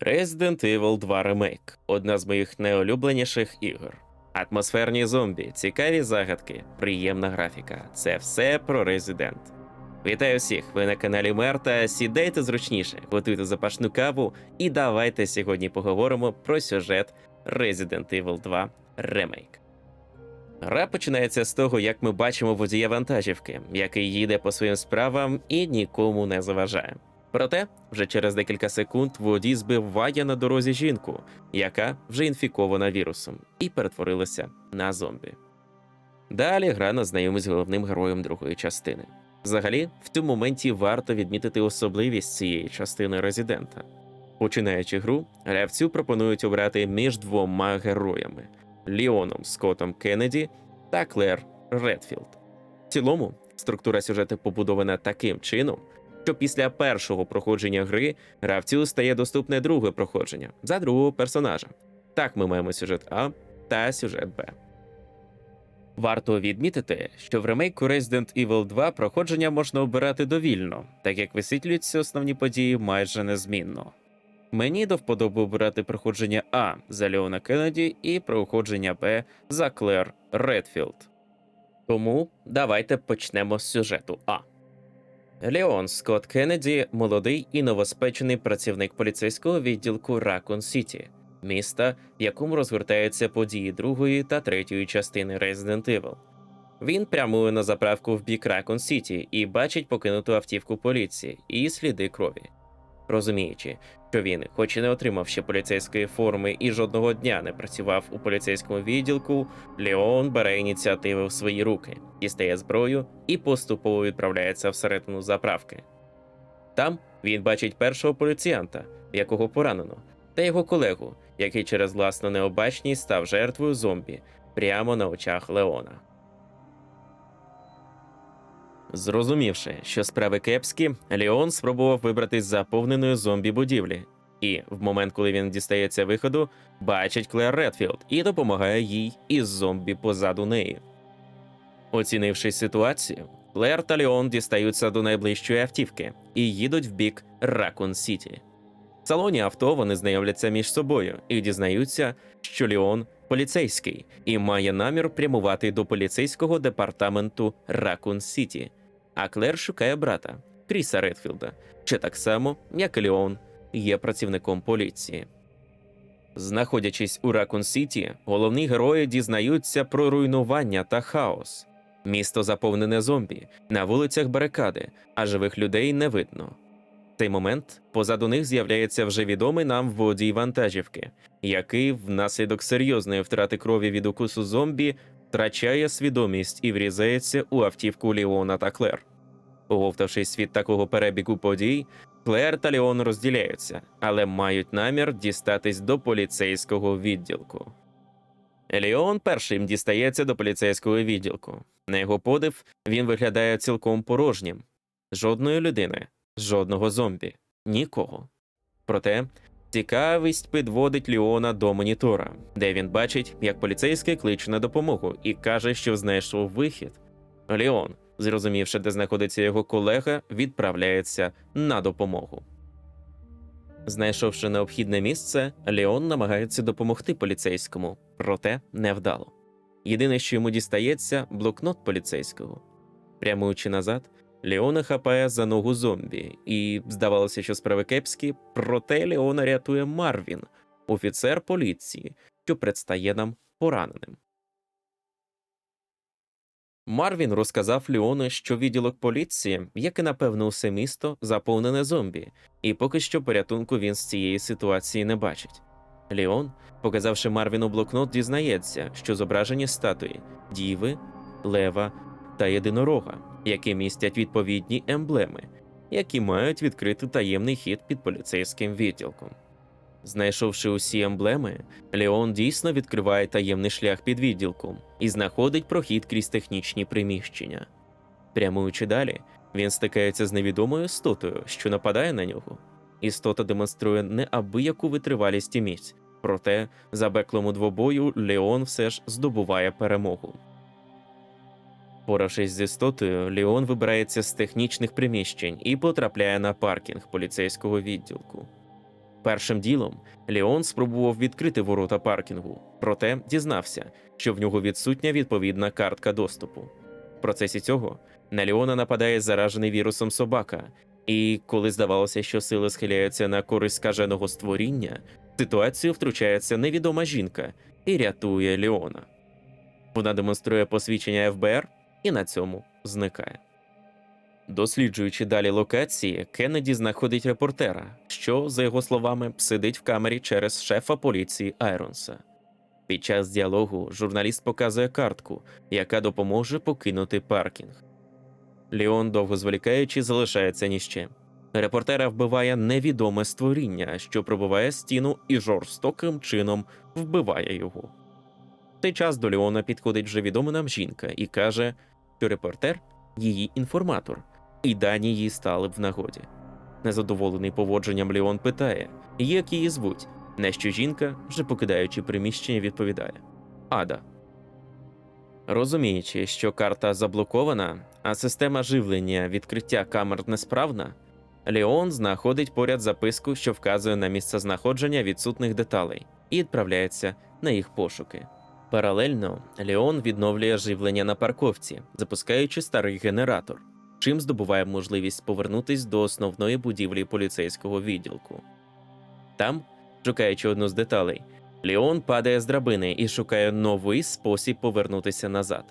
Resident Evil 2 Remake одна з моїх найулюбленіших ігор. Атмосферні зомбі, цікаві загадки, приємна графіка. Це все про Resident. Вітаю всіх! Ви на каналі Мерта. Сідайте зручніше, готуйте запашну каву і давайте сьогодні поговоримо про сюжет Resident Evil 2 Remake. Гра починається з того, як ми бачимо водія вантажівки, який їде по своїм справам і нікому не заважає. Проте, вже через декілька секунд водій збиває на дорозі жінку, яка вже інфікована вірусом, і перетворилася на зомбі. Далі гра нас знайомить з головним героєм другої частини. Взагалі, в цьому моменті варто відмітити особливість цієї частини резидента. Починаючи гру, гравцю пропонують обрати між двома героями Ліоном Скоттом Кеннеді та Клер Редфілд. В цілому, структура сюжету побудована таким чином, що після першого проходження гри гравцю стає доступне друге проходження за другого персонажа. Так ми маємо сюжет А та сюжет Б. Варто відмітити, що в ремейку Resident Evil 2 проходження можна обирати довільно, так як висвітлюються основні події майже незмінно. Мені до вподоби обирати проходження А за Леона Кеннеді і проходження Б за Клер Редфілд. Тому давайте почнемо з сюжету А. Леон Скотт Кеннеді молодий і новоспечений працівник поліцейського відділку Ракон Сіті, міста, в якому розгортаються події другої та третьої частини Resident Evil. Він прямує на заправку в бік Ракон Сіті і бачить покинуту автівку поліції і сліди крові. Розуміючи, що він, хоч і не отримав ще поліцейської форми і жодного дня не працював у поліцейському відділку, Леон бере ініціативу в свої руки, дістає зброю і поступово відправляється всередину заправки. Там він бачить першого поліціянта, якого поранено, та його колегу, який через власну необачність став жертвою зомбі прямо на очах Леона. Зрозумівши, що справи кепські, Леон спробував вибратись з заповненої зомбі будівлі, і в момент, коли він дістається виходу, бачить Клер Редфілд і допомагає їй із зомбі позаду неї. Оцінивши ситуацію, Клер та Леон дістаються до найближчої автівки і їдуть в бік Ракун Сіті. В салоні авто вони знайомляться між собою і дізнаються, що Леон поліцейський і має намір прямувати до поліцейського департаменту Ракун Сіті. А Клер шукає брата Кріса Редфілда, що так само, як і Леон, є працівником поліції. Знаходячись у Ракун Сіті, головні герої дізнаються про руйнування та хаос. Місто заповнене зомбі, на вулицях барикади, а живих людей не видно. В цей момент позаду них з'являється вже відомий нам водій вантажівки, який внаслідок серйозної втрати крові від укусу зомбі втрачає свідомість і врізається у автівку Ліона та Клер. Оговтавшись від такого перебігу подій, Клер та Леон розділяються, але мають намір дістатись до поліцейського відділку. Леон першим дістається до поліцейського відділку. На його подив він виглядає цілком порожнім. Жодної людини, жодного зомбі, нікого. Проте цікавість підводить Ліона до монітора, де він бачить, як поліцейський кличе на допомогу і каже, що знайшов вихід. Ліон, зрозумівши, де знаходиться його колега, відправляється на допомогу. Знайшовши необхідне місце, Леон намагається допомогти поліцейському, проте невдало. Єдине, що йому дістається, блокнот поліцейського. Прямуючи назад, Леона хапає за ногу зомбі, і здавалося, що справи кепські, проте Леона рятує Марвін, офіцер поліції, що предстає нам пораненим. Марвін розказав Леону, що відділок поліції, як і напевно усе місто, заповнене зомбі, і поки що порятунку він з цієї ситуації не бачить. Леон, показавши Марвіну блокнот, дізнається, що зображені статуї діви, лева та єдинорога, які містять відповідні емблеми, які мають відкрити таємний хід під поліцейським відділком. Знайшовши усі емблеми, Леон дійсно відкриває таємний шлях під відділком і знаходить прохід крізь технічні приміщення. Прямуючи далі, він стикається з невідомою істотою, що нападає на нього. Істота демонструє неабияку витривалість і міць, проте в забеклому двобою Леон все ж здобуває перемогу. Поравшись з істотою, Леон вибирається з технічних приміщень і потрапляє на паркінг поліцейського відділку. Першим ділом Леон спробував відкрити ворота паркінгу, проте дізнався, що в нього відсутня відповідна картка доступу. В процесі цього на Леона нападає заражений вірусом собака, і коли здавалося, що сили схиляються на користь скаженого створіння, в ситуацію втручається невідома жінка і рятує Леона. Вона демонструє посвідчення ФБР і на цьому зникає. Досліджуючи далі локації, Кеннеді знаходить репортера, що, за його словами, сидить в камері через шефа поліції Айронса. Під час діалогу журналіст показує картку, яка допоможе покинути паркінг. Ліон, довго зволікаючи, залишається ні з чим. Репортера вбиває невідоме створіння, що пробиває стіну і жорстоким чином вбиває його. В цей час до Леона підходить вже відома нам жінка і каже, що репортер її інформатор, і дані їй стали б в нагоді. Незадоволений поводженням Леон питає, як її звуть, на що жінка, вже покидаючи приміщення, відповідає Ада. Розуміючи, що карта заблокована, а система живлення відкриття камер несправна, Леон знаходить поряд записку, що вказує на місце знаходження відсутних деталей, і відправляється на їх пошуки. Паралельно Леон відновлює живлення на парковці, запускаючи старий генератор, чим здобуває можливість повернутись до основної будівлі поліцейського відділку. Там, шукаючи одну з деталей, Леон падає з драбини і шукає новий спосіб повернутися назад.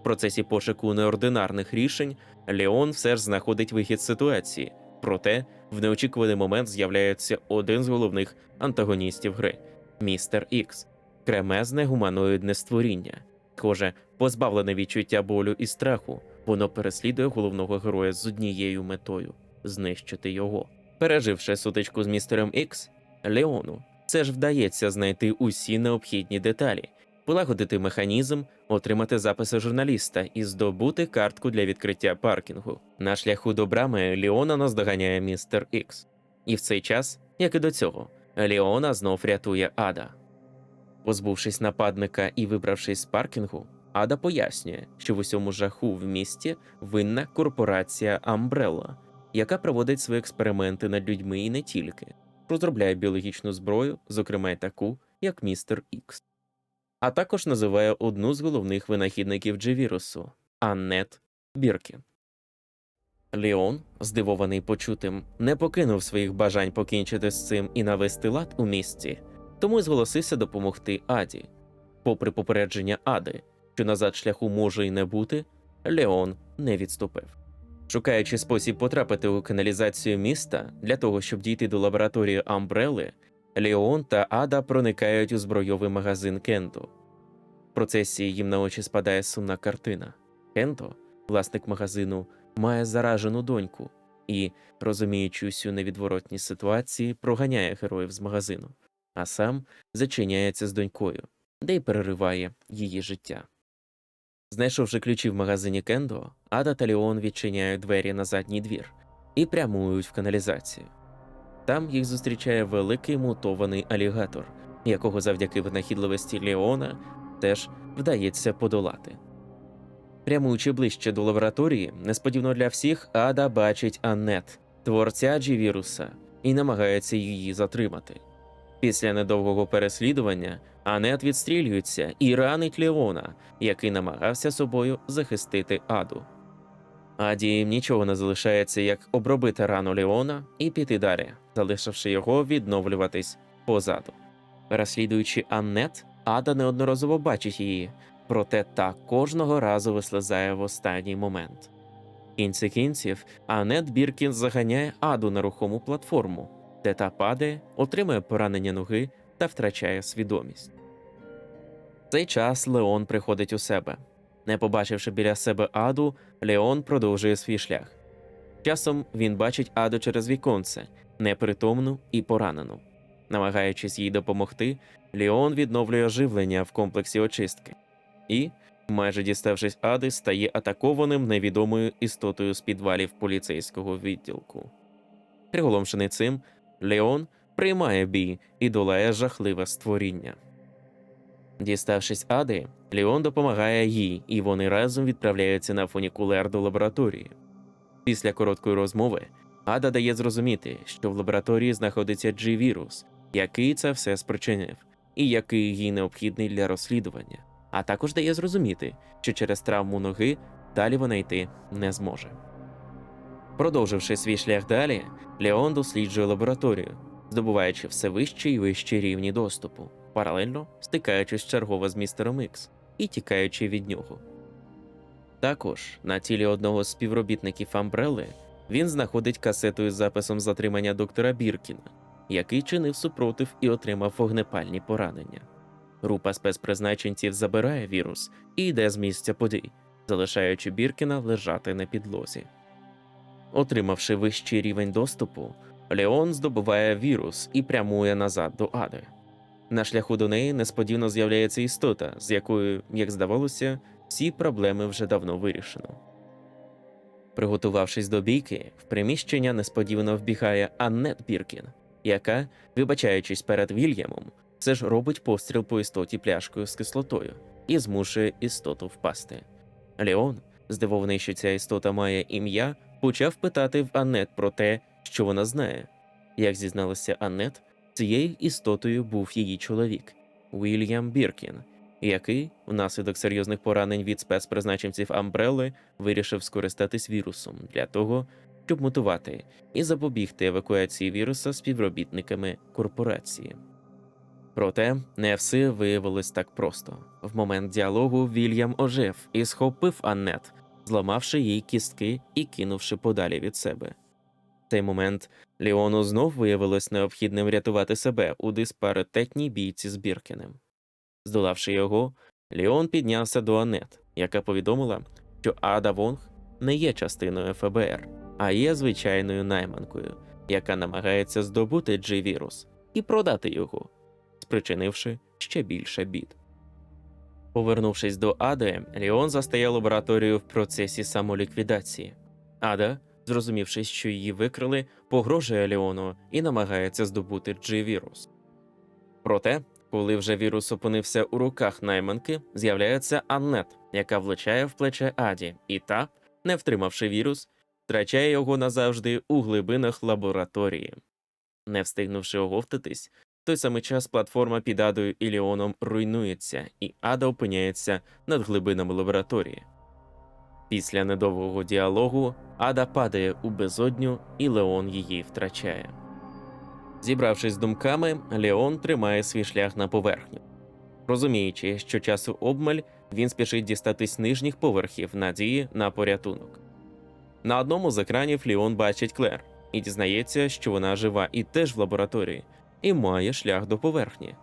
В процесі пошуку неординарних рішень Леон все ж знаходить вихід ситуації, проте в неочікуваний момент з'являється один з головних антагоністів гри містер Ікс кремезне гуманоїдне створіння. Схоже, позбавлене відчуття болю і страху, воно переслідує головного героя з однією метою знищити його. Переживши сутичку з містером Ікс, Леону це ж вдається знайти усі необхідні деталі, полагодити механізм, отримати записи журналіста і здобути картку для відкриття паркінгу. На шляху до брами Леона наздоганяє містер Ікс. І в цей час, як і до цього, Леона знов рятує Ада. Позбувшись нападника і вибравшись з паркінгу, Ада пояснює, що в усьому жаху в місті винна корпорація Umbrella, яка проводить свої експерименти над людьми і не тільки, розробляє біологічну зброю, зокрема й таку, як містер Ікс. А також називає одну з головних винахідників Джевірусу Аннет Біркін. Леон, здивований почутим, не покинув своїх бажань покінчити з цим і навести лад у місті, тому й зголосився допомогти Аді. Попри попередження Ади, що назад шляху може й не бути, Леон не відступив. Шукаючи спосіб потрапити у каналізацію міста для того, щоб дійти до лабораторії Амбрели, Леон та Ада проникають у збройовий магазин Кенто. В процесі їм на очі спадає сумна картина. Кенто, власник магазину, має заражену доньку і, розуміючи усю невідворотність ситуації, проганяє героїв з магазину, а сам зачиняється з донькою, де й перериває її життя. Знайшовши ключі в магазині Кендо, Ада та Леон відчиняють двері на задній двір і прямують в каналізацію. Там їх зустрічає великий мутований алігатор, якого завдяки винахідливості Леона теж вдається подолати. Прямуючи ближче до лабораторії, несподівано для всіх, Ада бачить Аннет, творця Джівіруса, і намагається її затримати. Після недовгого переслідування Анет відстрілюється і ранить Леона, який намагався собою захистити Аду. Аді їм нічого не залишається, як обробити рану Леона і піти далі, залишивши його відновлюватись позаду. Переслідуючи Аннет, Ада неодноразово бачить її, проте та кожного разу вислизає в останній момент. В кінці кінців Анет Біркін заганяє Аду на рухому платформу, де та падає, отримує поранення ноги та втрачає свідомість. В цей час Леон приходить у себе. Не побачивши біля себе Аду, Леон продовжує свій шлях. Часом він бачить Аду через віконце, непритомну і поранену. Намагаючись їй допомогти, Леон відновлює живлення в комплексі очистки і, майже діставшись Ади, стає атакованим невідомою істотою з підвалів поліцейського відділку. Приголомшений цим, Леон приймає бій і долає жахливе створіння. Діставшись Ади, Леон допомагає їй, і вони разом відправляються на фунікулер до лабораторії. Після короткої розмови Ада дає зрозуміти, що в лабораторії знаходиться G-вірус, який це все спричинив, і який їй необхідний для розслідування, а також дає зрозуміти, що через травму ноги далі вона йти не зможе. Продовживши свій шлях далі, Леон досліджує лабораторію, здобуваючи все вищі і вищі рівні доступу, паралельно стикаючись чергово з містером Ікс і тікаючи від нього. Також на тілі одного з співробітників Амбрели він знаходить касету із записом затримання доктора Біркіна, який чинив супротив і отримав вогнепальні поранення. Група спецпризначенців забирає вірус і йде з місця подій, залишаючи Біркіна лежати на підлозі. Отримавши вищий рівень доступу, Леон здобуває вірус і прямує назад до Ади. На шляху до неї несподівано з'являється істота, з якою, як здавалося, всі проблеми вже давно вирішено. Приготувавшись до бійки, в приміщення несподівано вбігає Аннет Біркін, яка, вибачаючись перед Вільямом, все ж робить постріл по істоті пляшкою з кислотою і змушує істоту впасти. Леон, здивований, що ця істота має ім'я, почав питати в Аннет про те, що вона знає. Як зізналася Аннет, цією істотою був її чоловік Уільям Біркін, який, внаслідок серйозних поранень від спецпризначенців Амбрелли, вирішив скористатись вірусом для того, щоб мутувати і запобігти евакуації віруса співробітниками корпорації. Проте не все виявилось так просто. В момент діалогу Вільям ожив і схопив Аннет, зламавши їй кістки і кинувши подалі від себе. В цей момент Леону знов виявилось необхідним рятувати себе у диспаритетній бійці з Біркіним. Здолавши його, Леон піднявся до Анет, яка повідомила, що Ада Вонг не є частиною ФБР, а є звичайною найманкою, яка намагається здобути G-вірус і продати його, спричинивши ще більше бід. Повернувшись до Ади, Леон застає лабораторію в процесі самоліквідації. Ада, зрозумівши, що її викрили, погрожує Леону і намагається здобути G-вірус. Проте, коли вже вірус опинився у руках найманки, з'являється Аннет, яка влучає в плече Аді, і та, не втримавши вірус, втрачає його назавжди у глибинах лабораторії. Не встигнувши оговтатись, той самий час платформа під Адою і Леоном руйнується, і Ада опиняється над глибинами лабораторії. Після недовгого діалогу Ада падає у безодню, і Леон її втрачає. Зібравшись з думками, Леон тримає свій шлях на поверхню. Розуміючи, що часу обмаль, він спішить дістатись нижніх поверхів надії на порятунок. На одному з екранів Леон бачить Клер і дізнається, що вона жива і теж в лабораторії, і має шлях до поверхні.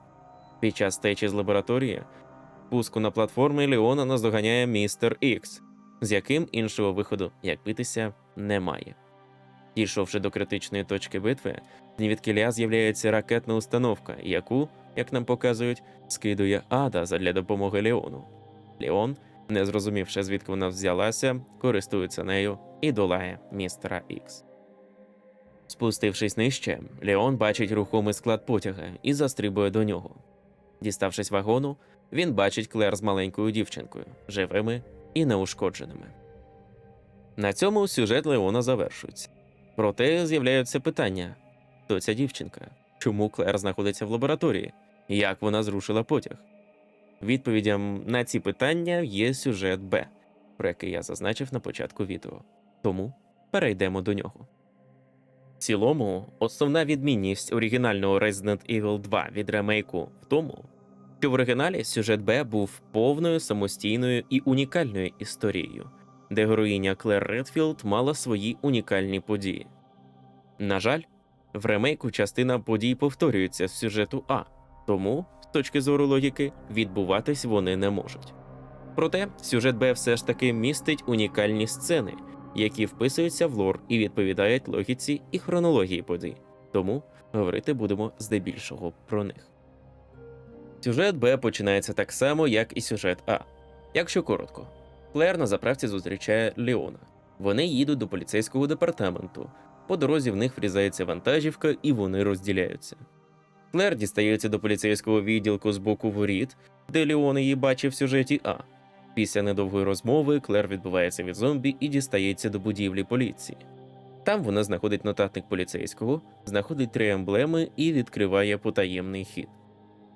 Під час течі з лабораторії пуску на платформи Леона наздоганяє містер Ікс, з яким іншого виходу, як битися, немає. Дійшовши до критичної точки битви, звідкиля з'являється ракетна установка, яку, як нам показують, скидує Ада задля допомоги Леону. Леон, не зрозумівши, звідки вона взялася, користується нею і долає містера Ікс. Спустившись нижче, Леон бачить рухомий склад потяга і застрибує до нього. Діставшись вагону, він бачить Клер з маленькою дівчинкою, живими і неушкодженими. На цьому сюжет Леона завершується. Проте з'являються питання: хто ця дівчинка? Чому Клер знаходиться в лабораторії? Як вона зрушила потяг? Відповідям на ці питання є сюжет Б, про який я зазначив на початку відео. Тому перейдемо до нього. В цілому, основна відмінність оригінального Resident Evil 2 від ремейку в тому, що в оригіналі сюжет Б був повною самостійною і унікальною історією, де героїня Клер Редфілд мала свої унікальні події. На жаль, в ремейку частина подій повторюється з сюжету А, тому, з точки зору логіки, відбуватись вони не можуть. Проте сюжет Б все ж таки містить унікальні сцени, які вписуються в лор і відповідають логіці і хронології подій, тому говорити будемо здебільшого про них. Сюжет Б починається так само, як і сюжет А. Якщо коротко, Клер на заправці зустрічає Леона. Вони їдуть до поліцейського департаменту. По дорозі в них врізається вантажівка, і вони розділяються. Клер дістається до поліцейського відділку з боку воріт, де Леон її бачив в сюжеті А. Після недовгої розмови Клер відбувається від зомбі і дістається до будівлі поліції. Там вона знаходить нотатник поліцейського, знаходить три емблеми і відкриває потаємний хід.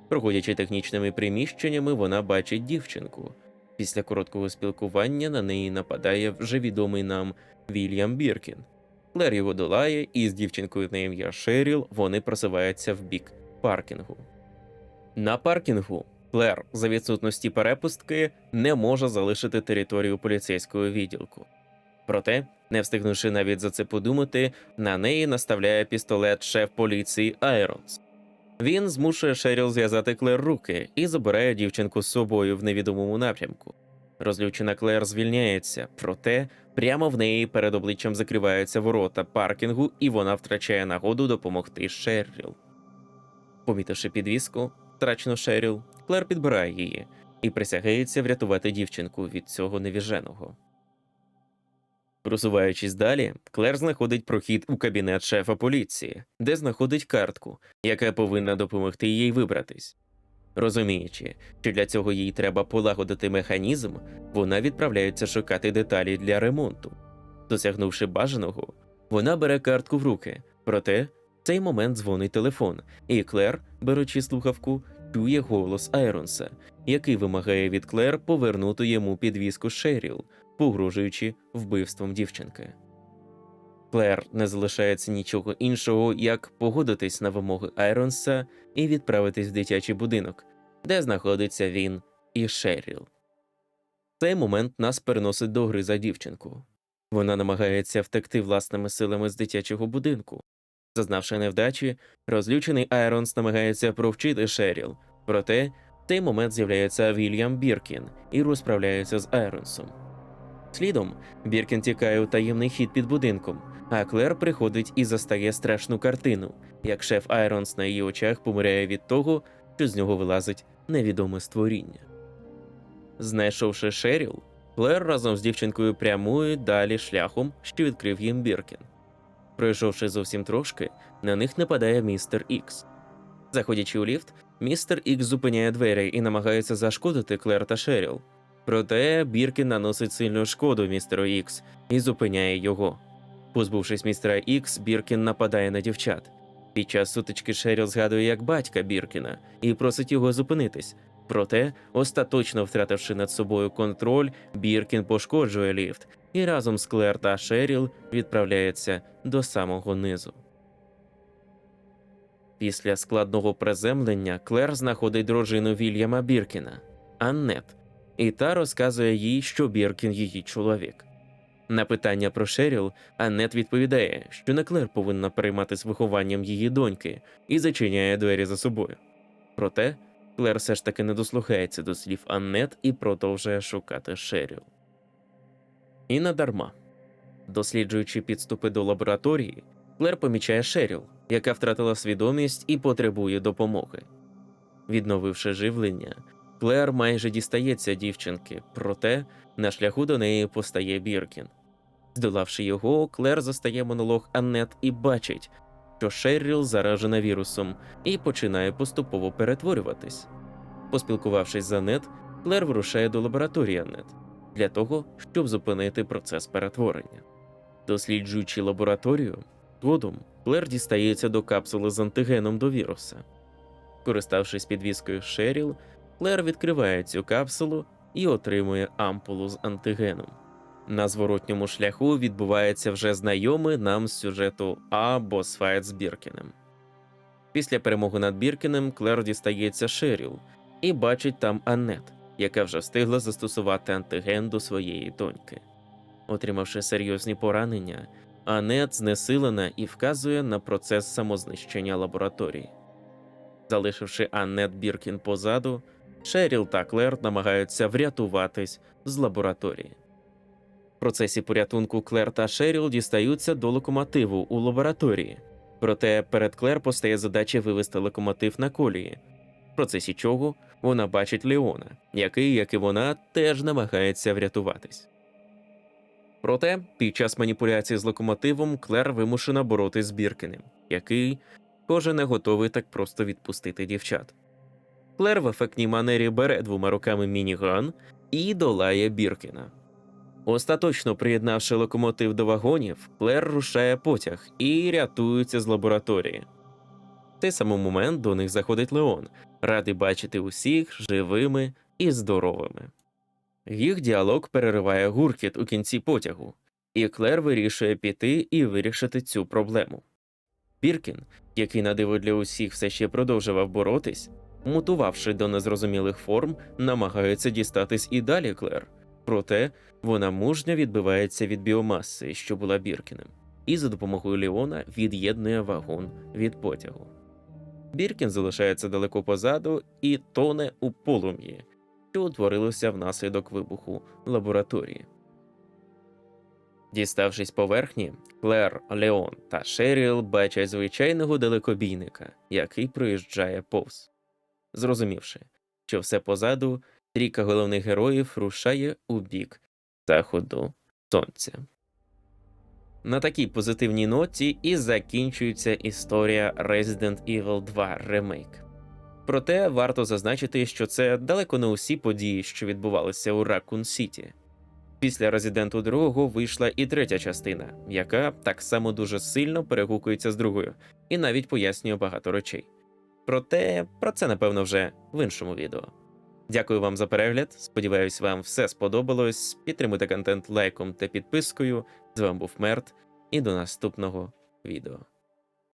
Проходячи технічними приміщеннями, вона бачить дівчинку. Після короткого спілкування на неї нападає вже відомий нам Вільям Біркін. Клер його долає, і з дівчинкою на ім'я Шеріл вони просуваються в бік паркінгу. На паркінгу Клер за відсутності перепустки не може залишити територію поліцейського відділку. Проте, не встигнувши навіть за це подумати, на неї наставляє пістолет шеф поліції Айронс. Він змушує Шеріл зв'язати Клер руки і забирає дівчинку з собою в невідомому напрямку. Розлючена Клер звільняється, проте прямо в неї перед обличчям закриваються ворота паркінгу, і вона втрачає нагоду допомогти Шеріл. Помітивши підвіску, втрачену Шеріл, Клер підбирає її і присягається врятувати дівчинку від цього невіженого. Просуваючись далі, Клер знаходить прохід у кабінет шефа поліції, де знаходить картку, яка повинна допомогти їй вибратись. Розуміючи, що для цього їй треба полагодити механізм, вона відправляється шукати деталі для ремонту. Досягнувши бажаного, вона бере картку в руки, проте в цей момент дзвонить телефон, і Клер, беручи слухавку, чує голос Айронса, який вимагає від Клер повернути йому підвіску Шеріл, погрожуючи вбивством дівчинки. Клер не залишається нічого іншого, як погодитись на вимоги Айронса і відправитись в дитячий будинок, де знаходиться він і Шеріл. Цей момент нас переносить до гри за дівчинку. Вона намагається втекти власними силами з дитячого будинку. Зазнавши невдачі, розлючений Айронс намагається провчити Шеріл, проте в цей момент з'являється Вільям Біркін і розправляється з Айронсом. Слідом Біркін тікає у таємний хід під будинком, а Клер приходить і застає страшну картину, як шеф Айронс на її очах помирає від того, що з нього вилазить невідоме створіння. Знайшовши Шеріл, Клер разом з дівчинкою прямує далі шляхом, що відкрив їм Біркін. Пройшовши зовсім трошки, на них нападає містер Ікс. Заходячи у ліфт, містер Ікс зупиняє двері і намагається зашкодити Клер та Шеріл. Проте Біркін наносить сильну шкоду містеру Ікс і зупиняє його. Позбувшись містера Ікс, Біркін нападає на дівчат. Під час сутички Шеріл згадує як батька Біркіна і просить його зупинитись. Проте, остаточно втративши над собою контроль, Біркін пошкоджує ліфт і разом з Клер та Шеріл відправляється до самого низу. Після складного приземлення Клер знаходить дружину Вільяма Біркіна Аннет, і та розказує їй, що Біркін її чоловік. На питання про Шеріл Аннет відповідає, що не Клер повинна перейматися вихованням її доньки і зачиняє двері за собою. Проте Клер все ж таки не дослухається до слів Аннет і продовжує шукати Шеріл. І надарма. Досліджуючи підступи до лабораторії, Клер помічає Шеріл, яка втратила свідомість і потребує допомоги. Відновивши живлення, Клер майже дістається дівчинки, проте на шляху до неї постає Біркін. Здолавши його, Клер застає монолог Аннет і бачить, що Шеріл заражена вірусом і починає поступово перетворюватись. Поспілкувавшись з Аннет, Клер вирушає до лабораторії Аннет для того, щоб зупинити процес перетворення. Досліджуючи лабораторію, згодом Клер дістається до капсули з антигеном до віруса. Користавшись підвіскою Шеріл, Клер відкриває цю капсулу і отримує ампулу з антигеном. На зворотньому шляху відбувається вже знайомий нам з сюжету А босфайт з Біркінем. Після перемоги над Біркінем Клер дістається Шеріл і бачить там Аннет, яка вже встигла застосувати антиген до своєї доньки. Отримавши серйозні поранення, Аннет знесилена і вказує на процес самознищення лабораторії. Залишивши Аннет Біркін позаду, Шеріл та Клер намагаються врятуватись з лабораторії. Процесі порятунку Клер та Шеріл дістаються до локомотиву у лабораторії. Проте перед Клер постає задача вивести локомотив на колії, в процесі чого вона бачить Леона, який, як і вона, теж намагається врятуватись. Проте під час маніпуляції з локомотивом Клер вимушена боротись з Біркіним, який, схоже, не готовий так просто відпустити дівчат. Клер в ефектній манері бере двома руками мініган і долає Біркіна. Остаточно приєднавши локомотив до вагонів, Клер рушає потяг і рятується з лабораторії. В той самий момент до них заходить Леон, радий бачити усіх живими і здоровими. Їх діалог перериває гуркіт у кінці потягу, і Клер вирішує піти і вирішити цю проблему. Біркін, який на диво для усіх все ще продовжував боротись, мутувавши до незрозумілих форм, намагається дістатись і далі Клер. Проте вона мужньо відбивається від біомаси, що була Біркіним, і за допомогою Леона від'єднує вагон від потягу. Біркін залишається далеко позаду і тоне у полум'ї, що утворилося внаслідок вибуху лабораторії. Діставшись поверхні, Клер, Леон та Шеріл бачать звичайного далекобійника, який проїжджає повз. Зрозумівши, що все позаду, трійка головних героїв рушає у бік заходу сонця. На такій позитивній ноті і закінчується історія Resident Evil 2 Remake. Проте варто зазначити, що це далеко не усі події, що відбувалися у Raccoon Сіті. Після Резиденту 2 вийшла і третя частина, яка так само дуже сильно перегукується з другою і навіть пояснює багато речей. Проте про це напевно вже в іншому відео. Дякую вам за перегляд. Сподіваюсь, вам все сподобалось. Підтримуйте контент лайком та підпискою. З вами був Мерт, і до наступного відео.